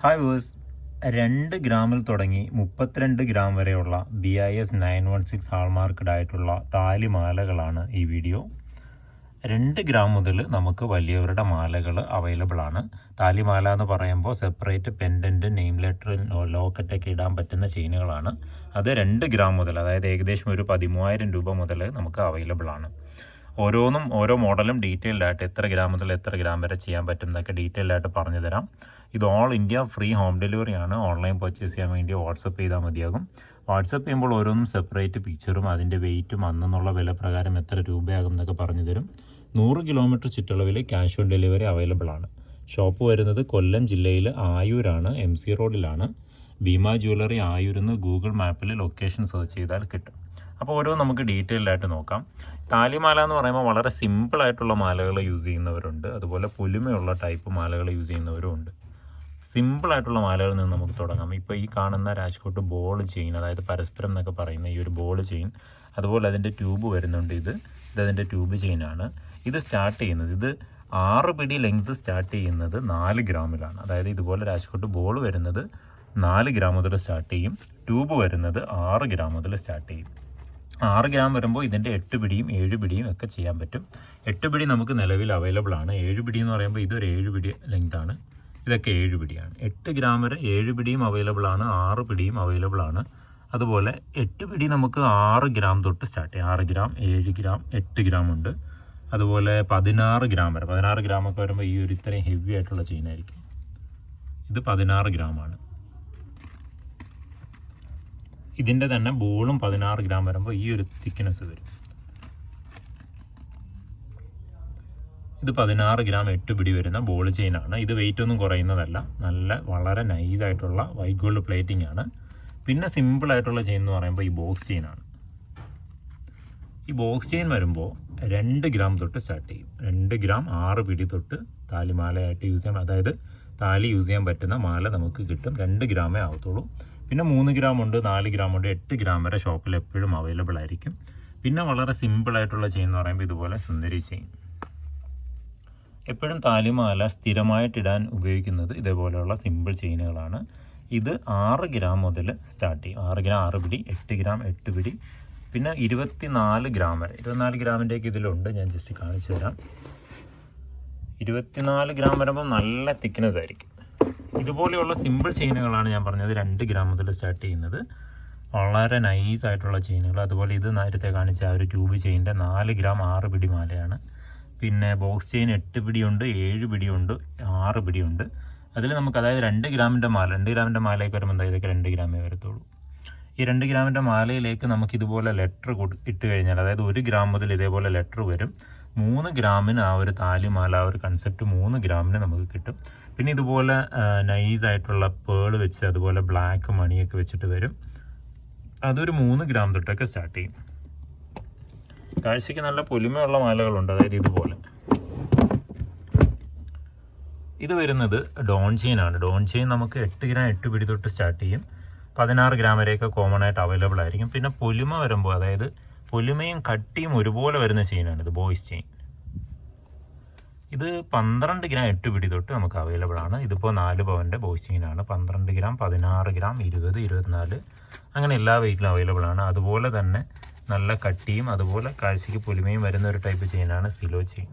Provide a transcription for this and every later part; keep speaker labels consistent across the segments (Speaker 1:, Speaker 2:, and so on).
Speaker 1: Hi verse രണ്ട് ഗ്രാമിൽ തുടങ്ങി മുപ്പത്തിരണ്ട് ഗ്രാം വരെയുള്ള B I S nine one six hallmarked ആയിട്ടുള്ള താലിമാലകളാണ് ഈ വീഡിയോ. രണ്ട് ഗ്രാം മുതൽ നമുക്ക് വലിയവരുടെ മാലകൾ അവൈലബിൾ ആണ്. താലിമാല എന്ന് പറയുമ്പോൾ സെപ്പറേറ്റ് പെൻഡന്റ് നെയിം ലെറ്റർ ലോക്കറ്റൊക്കെ ഇടാൻ പറ്റുന്ന ചെയിനുകളാണ് അത് രണ്ട് ഗ്രാം മുതൽ അതായത് ഏകദേശം ഒരു പതിമൂവായിരം രൂപ മുതൽ നമുക്ക് അവൈലബിൾ ആണ്. ഓരോന്നും ഓരോ മോഡലും ഡീറ്റെയിൽഡ് ആയിട്ട് എത്ര ഗ്രാമത്തിൽ എത്ര ഗ്രാം വരെ ചെയ്യാൻ പറ്റും എന്നൊക്കെ ഡീറ്റെയിൽഡ് ആയിട്ട് പറഞ്ഞു തരാം. ഇത് all India free home delivery ആണ്. ഓൺലൈൻ പർച്ചേസ് ചെയ്യാൻ വേണ്ടി വാട്സപ്പ് ചെയ്താൽ മതിയാകും. വാട്സപ്പ് ചെയ്യുമ്പോൾ ഓരോന്നും സെപ്പറേറ്റ് പിക്ചറും അതിന്റെ വെയിറ്റും അന്നെന്നുള്ള വില പ്രകാരം എത്ര രൂപയാകും എന്നൊക്കെ പറഞ്ഞു തരും. നൂറ് കിലോമീറ്റർ ചുറ്റളവിൽ ക്യാഷ് ഓൺ ഡെലിവറി അവൈലബിൾ ആണ്. ഷോപ്പ് വരുന്നത് കൊല്ലം ജില്ലയിൽ ആയൂരാണ് എം സി റോഡിലാണ് ഭീമ ജ്വല്ലറി ആയൂരെന്ന് ഗൂഗിൾ മാപ്പിൽ ലൊക്കേഷൻ സെർച്ച് ചെയ്താൽ കിട്ടും. അപ്പോൾ ഓരോ നമുക്ക് ഡീറ്റെയിൽഡ് ആയിട്ട് നോക്കാം. താലിമാല എന്ന് പറയുമ്പോൾ വളരെ സിമ്പിൾ ആയിട്ടുള്ള മാലകൾ യൂസ് ചെയ്യുന്നവരുണ്ട്. അതുപോലെ പുലിമയുള്ള ടൈപ്പ് മാലകൾ യൂസ് ചെയ്യുന്നവരും ഉണ്ട് സിമ്പിൾ ആയിട്ടുള്ള മാലകളിൽ നിന്ന് നമുക്ക് തുടങ്ങാം. ഇപ്പോൾ ഈ കാണുന്ന രാജ്കോട്ട് ബോൾ ചെയിൻ അതായത് പരസ്പരം എന്നൊക്കെ പറയുന്ന ഈ ഒരു ബോൾ ചെയിൻ അതുപോലെ അതിന്റെ ട്യൂബ് വരുന്നുണ്ട് ഇത്. ഇത് അതിന്റെ ട്യൂബ് ചെയിനാണ് ഇത് സ്റ്റാർട്ട് ചെയ്യുന്നത് ഇത് ആറ് പിടി ലെങ്ത് സ്റ്റാർട്ട് ചെയ്യുന്നത് നാല് ഗ്രാമിലാണ്. അതായത് ഇതുപോലെ രാജ്കോട്ട് ബോൾ വരുന്നത് നാല് ഗ്രാം മുതൽ സ്റ്റാർട്ട് ചെയ്യും. ട്യൂബ് വരുന്നത് ആറ് ഗ്രാം മുതൽ സ്റ്റാർട്ട് ചെയ്യും. ആറ് ഗ്രാം വരുമ്പോൾ ഇതിന്റെ എട്ട് പിടിയും ഏഴ് പിടിയും ഒക്കെ ചെയ്യാൻ പറ്റും. എട്ട് പിടി നമുക്ക് നിലവിൽ അവൈലബിൾ ആണ്. ഏഴ് പിടി എന്ന് പറയുമ്പോൾ ഇതൊരു ഏഴ് പിടി ലെങ്ത് ആണ്. ഇതൊക്കെ ഏഴ് പിടിയാണ്. എട്ട് ഗ്രാം വരെ ഏഴ് പിടിയും അവൈലബിൾ ആണ്. ആറ് പിടിയും അവൈലബിൾ ആണ്. അതുപോലെ എട്ട് പിടി നമുക്ക് ആറ് ഗ്രാം തൊട്ട് സ്റ്റാർട്ട് ചെയ്യാം. ആറ് ഗ്രാം ഏഴ് ഗ്രാം എട്ട് ഗ്രാം ഉണ്ട്. അതുപോലെ പതിനാറ് ഗ്രാം വരെ. പതിനാറ് ഗ്രാം ഒക്കെ വരുമ്പോൾ ഈ ഒരു ഇത്രയും ഹെവി ആയിട്ടുള്ള ചെയിൻ ആയിരിക്കും. ഇത് പതിനാറ് ഗ്രാമാണ് ഇതിന്റെ തന്നെ ബോളും പതിനാറ് ഗ്രാം വരുമ്പോൾ ഈ ഒരു തിക്നെസ് വരും. ഇത് പതിനാറ് ഗ്രാം എട്ട് പിടി വരുന്ന ബോൾ ചെയിനാണ് ഇത് വെയിറ്റ് ഒന്നും കുറയുന്നതല്ല. നല്ല വളരെ നൈസ് ആയിട്ടുള്ള വൈറ്റ് ഗോൾഡ് പ്ലേറ്റിംഗ് ആണ്. പിന്നെ സിമ്പിൾ ആയിട്ടുള്ള ചെയിൻ എന്ന് പറയുമ്പോൾ ഈ ബോക്സ് ചെയിനാണ് ഈ ബോക്സ് ചെയിൻ വരുമ്പോൾ രണ്ട് ഗ്രാം തൊട്ട് സ്റ്റാർട്ട് ചെയ്യും. രണ്ട് ഗ്രാം ആറ് പിടി തൊട്ട് താലിമാലയായിട്ട് യൂസ് ചെയ്യാം. അതായത് താലി യൂസ് ചെയ്യാൻ പറ്റുന്ന മാല നമുക്ക് കിട്ടും. രണ്ട് ഗ്രാമേ ആവത്തുള്ളൂ. പിന്നെ മൂന്ന് ഗ്രാം ഉണ്ട് നാല് ഗ്രാം ഉണ്ട് എട്ട് ഗ്രാം വരെ ഷോപ്പിൽ എപ്പോഴും അവൈലബിൾ ആയിരിക്കും. പിന്നെ വളരെ സിമ്പിളായിട്ടുള്ള ചെയിൻ എന്ന് പറയുമ്പോൾ ഇതുപോലെ സുന്ദരി ചെയിൻ എപ്പോഴും താലിമാല സ്ഥിരമായിട്ടിടാൻ ഉപയോഗിക്കുന്നത് ഇതേപോലെയുള്ള സിമ്പിൾ ചെയിനുകളാണ് ഇത് ആറ് ഗ്രാം മുതൽ സ്റ്റാർട്ട് ചെയ്യും. ആറ് ഗ്രാം ആറ് പിടി എട്ട് ഗ്രാം എട്ട് പിടി. പിന്നെ ഇരുപത്തിനാല് ഗ്രാം വരെ. ഇരുപത്തിനാല് ഗ്രാമിന്റെയൊക്കെ ഇതിലുണ്ട് ഞാൻ ജസ്റ്റ് കാണിച്ചു തരാം. ഇരുപത്തിനാല് ഗ്രാം വരുമ്പോൾ നല്ല തിക്നെസ് ആയിരിക്കും. ഇതുപോലെയുള്ള സിമ്പിൾ ചെയിനുകളാണ് ഞാൻ പറഞ്ഞത്. രണ്ട് ഗ്രാം മുതൽ സ്റ്റാർട്ട് ചെയ്യുന്നത്. വളരെ നൈസ് ആയിട്ടുള്ള ചെയിനുകൾ അതുപോലെ ഇത് നേരത്തെ കാണിച്ച ആ ഒരു ട്യൂബ് ചെയിന്റെ നാല് ഗ്രാം ആറ് പിടി മാലയാണ്. പിന്നെ ബോക്സ് ചെയിൻ എട്ട് പിടിയുണ്ട് ഏഴ് പിടിയുണ്ട് ആറ് പിടിയുണ്ട്. അതിൽ നമുക്ക് അതായത് രണ്ട് ഗ്രാമിന്റെ മാല രണ്ട് ഗ്രാമിന്റെ മാലയൊക്കെ വരുമ്പോൾ ഇതൊക്കെ രണ്ട് ഗ്രാമേ വരത്തുള്ളൂ. ഈ രണ്ട് ഗ്രാമിന്റെ മാലയിലേക്ക് നമുക്ക് ഇതുപോലെ ലെറ്റർ ഇട്ട് കഴിഞ്ഞാൽ അതായത് ഒരു ഗ്രാം മുതൽ ഇതേപോലെ ലെറ്റർ വരും. മൂന്ന് ഗ്രാമിന് ആ ഒരു താലിമാല ആ ഒരു കൺസെപ്റ്റ് മൂന്ന് ഗ്രാമിന് നമുക്ക് കിട്ടും. പിന്നെ ഇതുപോലെ നൈസ് ആയിട്ടുള്ള പേൾ വെച്ച് അതുപോലെ ബ്ലാക്ക് മണിയൊക്കെ വെച്ചിട്ട് വരും. അതൊരു മൂന്ന് ഗ്രാം തൊട്ടൊക്കെ സ്റ്റാർട്ട് ചെയ്യും. കാഴ്ചയ്ക്ക് നല്ല പൊലിമയുള്ള മാലകളുണ്ട് അതായത് ഇതുപോലെ. ഇത് വരുന്നത് ഡോൺ ചെയിൻ ആണ്. ഡോൺ ചെയിൻ നമുക്ക് എട്ട് ഗ്രാം എട്ട് പിടി തൊട്ട് സ്റ്റാർട്ട് ചെയ്യും. പതിനാറ് ഗ്രാം വരെയൊക്കെ കോമൺ ആയിട്ട് അവൈലബിൾ ആയിരിക്കും. പിന്നെ പൊലിമ വരുമ്പോൾ അതായത് പൊലിമയും കട്ടിയും ഒരുപോലെ വരുന്ന ചെയിനാണ് ഇത് ബോയ്സ് ചെയിൻ ഇത് പന്ത്രണ്ട് ഗ്രാം എട്ട് പിടി തൊട്ട് നമുക്ക് അവൈലബിൾ ആണ്. ഇതിപ്പോൾ നാല് പവന്റെ ബോയ്സിങ്ങിനാണ് പന്ത്രണ്ട് ഗ്രാം പതിനാറ് ഗ്രാം ഇരുപത് ഇരുപത്തിനാല്. അങ്ങനെ എല്ലാ വെയിറ്റിലും അവൈലബിൾ ആണ്. അതുപോലെ തന്നെ നല്ല കട്ടിയും അതുപോലെ കാഴ്ചയ്ക്ക് പൊലിമയും വരുന്ന ഒരു ടൈപ്പ് ചെയിനാണ് സിലോ ചെയിൻ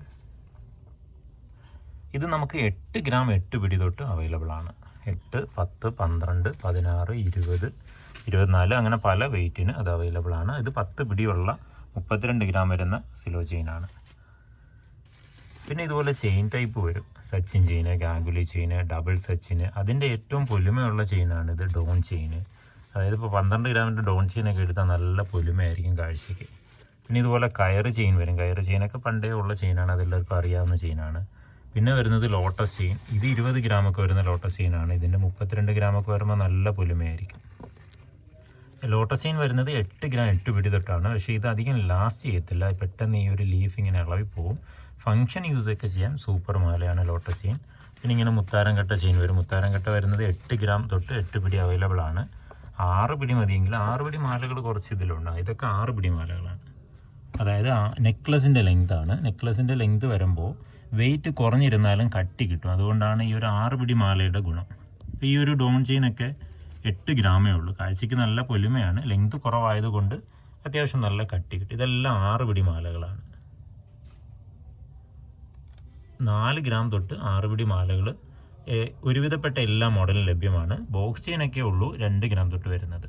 Speaker 1: ഇത് നമുക്ക് എട്ട് ഗ്രാം എട്ട് പിടി തൊട്ട് അവൈലബിൾ ആണ്. എട്ട് പത്ത് പന്ത്രണ്ട് പതിനാറ് ഇരുപത് ഇരുപത്തിനാല് അങ്ങനെ പല വെയിറ്റിന് അത് അവൈലബിൾ ആണ്. ഇത് പത്ത് പിടിയുള്ള മുപ്പത്തിരണ്ട് ഗ്രാം വരുന്ന സിലോ ചെയിനാണ് പിന്നെ ഇതുപോലെ ചെയിൻ ടൈപ്പ് വരും. Sachin chain Ganguly chain double Sachin. അതിന്റെ ഏറ്റവും പൊലിമയുള്ള ചെയിനാണ് ഇത് ഡോൺ ചെയിന്. അതായത് ഇപ്പോൾ പന്ത്രണ്ട് ഗ്രാമിന്റെ ഡോൺ ചെയിനൊക്കെ എടുത്താൽ നല്ല പൊലിമയായിരിക്കും കാഴ്ചയ്ക്ക്. പിന്നെ ഇതുപോലെ കയറ് ചെയിൻ വരും. കയറ് ചെയിനൊക്കെ പണ്ടേ ഉള്ള ചെയിനാണ്. അതെല്ലാവർക്കും അറിയാവുന്ന ചെയിനാണ്. പിന്നെ വരുന്നത് ലോട്ടസ് ചെയിൻ. ഇത് ഇരുപത് ഗ്രാമൊക്കെ വരുന്ന ലോട്ടസ് ചെയിനാണ്. ഇതിന്റെ മുപ്പത്തിരണ്ട് ഗ്രാമൊക്കെ വരുമ്പോൾ നല്ല പൊലിമയായിരിക്കും. ലോട്ടസ് ചെയിൻ വരുന്നത് എട്ട് ഗ്രാം എട്ട് പിടി തൊട്ടാണ്. പക്ഷേ ഇത് അധികം ലാസ്റ്റ് ചെയ്യത്തില്ല. പെട്ടെന്ന് ഈ ഒരു ലീഫ് ഇങ്ങനെ ഇളവി പോവും. ഫങ്ഷൻ യൂസൊക്കെ ചെയ്യാം. സൂപ്പർ മാലയാണ് ലോട്ടസീൻ പിന്നെ ഇങ്ങനെ മുത്താരം കട്ട ചെയിൻ വരും. മുത്താരം കട്ട വരുന്നത് എട്ട് ഗ്രാം തൊട്ട് എട്ട് പിടി അവൈലബിൾ ആണ്. ആറ് പിടി മതിയെങ്കിൽ ആറ് പിടി മാലകൾ കുറച്ച് ഇതിലുണ്ട്. ഇതൊക്കെ ആറ് പിടി മാലകളാണ്. അതായത് നെക്ലസിന്റെ ലെങ്ത് ആണ്. നെക്ലസിന്റെ ലെങ്ത് വരുമ്പോൾ വെയിറ്റ് കുറഞ്ഞിരുന്നാലും കട്ടി കിട്ടും. അതുകൊണ്ടാണ് ഈ ഒരു ആറ് പിടി മാലയുടെ ഗുണം. ഈ ഒരു ഡോൺ ചെയിനൊക്കെ എട്ട് ഗ്രാമേ ഉള്ളൂ. കാഴ്ചയ്ക്ക് നല്ല പൊലിമയാണ്. ലെങ്ത് കുറവായതുകൊണ്ട് അത്യാവശ്യം നല്ല കട്ടി കിട്ടി. ഇതെല്ലാം ആറ് പിടി മാലകളാണ് നാല് ഗ്രാം തൊട്ട് ആറ് പിടി മാലകൾ ഒരുവിധപ്പെട്ട എല്ലാ മോഡലും ലഭ്യമാണ്. ബോക്സ് ചെയിനൊക്കെ ഉള്ളൂ രണ്ട് ഗ്രാം തൊട്ട് വരുന്നത്.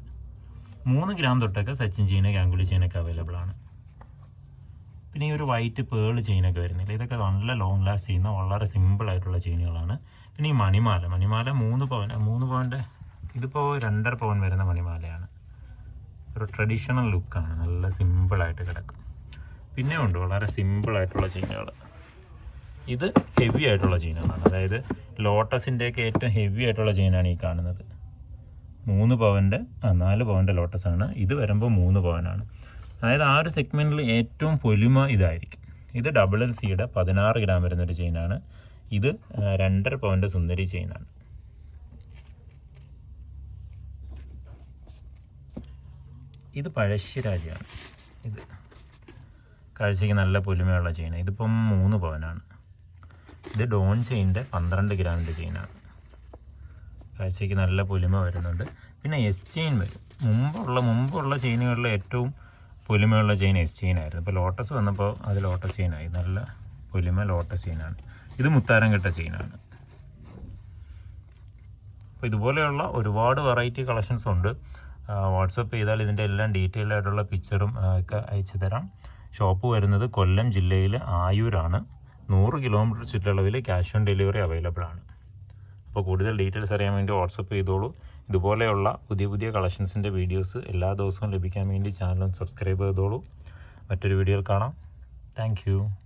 Speaker 1: മൂന്ന് ഗ്രാം തൊട്ടൊക്കെ സച്ചിൻ ചെയിൻ ഗാംഗുലി ചെയിനൊക്കെ അവൈലബിൾ ആണ്. പിന്നെ ഈ ഒരു വൈറ്റ് പേൾ ചെയിനൊക്കെ വരുന്നില്ല? ഇതൊക്കെ നല്ല ലോങ് ലാസ്റ്റ് ചെയ്യുന്ന വളരെ സിമ്പിൾ ആയിട്ടുള്ള ചെയിനുകളാണ്. പിന്നെ ഈ മണിമാല. മണിമാല മൂന്ന് പവൻ മൂന്ന് പവന്റെ ഇതിപ്പോൾ രണ്ടര പവൻ വരുന്ന മണിമാലയാണ്. ഒരു ട്രഡീഷണൽ ലുക്കാണ് നല്ല സിമ്പിളായിട്ട് കിടക്കും. പിന്നെ ഉണ്ട് വളരെ സിമ്പിളായിട്ടുള്ള ചീനകൾ ഇത് ഹെവി ആയിട്ടുള്ള ചീനകളാണ്. അതായത് ലോട്ടസിന്റെയൊക്കെ ഏറ്റവും ഹെവി ആയിട്ടുള്ള ചീനാണ് ഈ കാണുന്നത്. മൂന്ന് പവന്റെ നാല് പവന്റെ ലോട്ടസാണ് ഇത് വരുമ്പോൾ മൂന്ന് പവനാണ്. അതായത് ആ ഒരു സെഗ്മെന്റിൽ ഏറ്റവും പൊലിമ ഇതായിരിക്കും. ഇത് ഡബിൾ എൽ സിയുടെ പതിനാറ് ഗ്രാം വരുന്നൊരു ചെയിനാണ് ഇത് രണ്ടര പവന്റെ സുന്ദരി ചെയിനാണ് ഇത് പഴശ്ശിരാജയാണ് ഇത് കാഴ്ചയ്ക്ക് നല്ല പൊലിമയുള്ള ചെയിൻ ഇതിപ്പം മൂന്ന് പവനാണ്. ഇത് ഡോൺ ചെയിന്റെ പന്ത്രണ്ട് ഗ്രാമിന്റെ ചെയിനാണ് കാഴ്ചയ്ക്ക് നല്ല പൊലിമ വരുന്നുണ്ട്. പിന്നെ എസ് ചെയിൻ വരും. മുമ്പുള്ള മുമ്പുള്ള ചെയിനുകളിൽ ഏറ്റവും പൊലിമയുള്ള ചെയിൻ എസ് ചെയിൻ ആയിരുന്നു. ഇപ്പോൾ ലോട്ടസ് വന്നപ്പോൾ അത് ലോട്ടസ് ചെയിനായി നല്ല പൊലിമ ലോട്ടസ് ചെയിനാണ് ഇത് മുത്താരം കെട്ട ചെയിനാണ് അപ്പോൾ ഇതുപോലെയുള്ള ഒരുപാട് വെറൈറ്റി കളക്ഷൻസ് ഉണ്ട്. വാട്സപ്പ് ചെയ്താൽ ഇതിന്റെ എല്ലാം ഡീറ്റെയിൽ ആയിട്ടുള്ള പിക്ചറും ഒക്കെ അയച്ചു തരാം. ഷോപ്പ് വരുന്നത് കൊല്ലം ജില്ലയിൽ ആയൂരാണ്. നൂറ് കിലോമീറ്റർ ചുറ്റളവിൽ ക്യാഷ് ഓൺ ഡെലിവറി അവൈലബിൾ ആണ്. അപ്പോൾ കൂടുതൽ ഡീറ്റെയിൽസ് അറിയാൻ വേണ്ടി വാട്സപ്പ് ചെയ്തോളൂ. ഇതുപോലെയുള്ള പുതിയ പുതിയ കളക്ഷൻസിന്റെ വീഡിയോസ് എല്ലാ ദിവസവും ലഭിക്കാൻ വേണ്ടി ചാനൽ സബ്സ്ക്രൈബ് ചെയ്തോളൂ. മറ്റൊരു വീഡിയോയിൽ കാണാം. താങ്ക്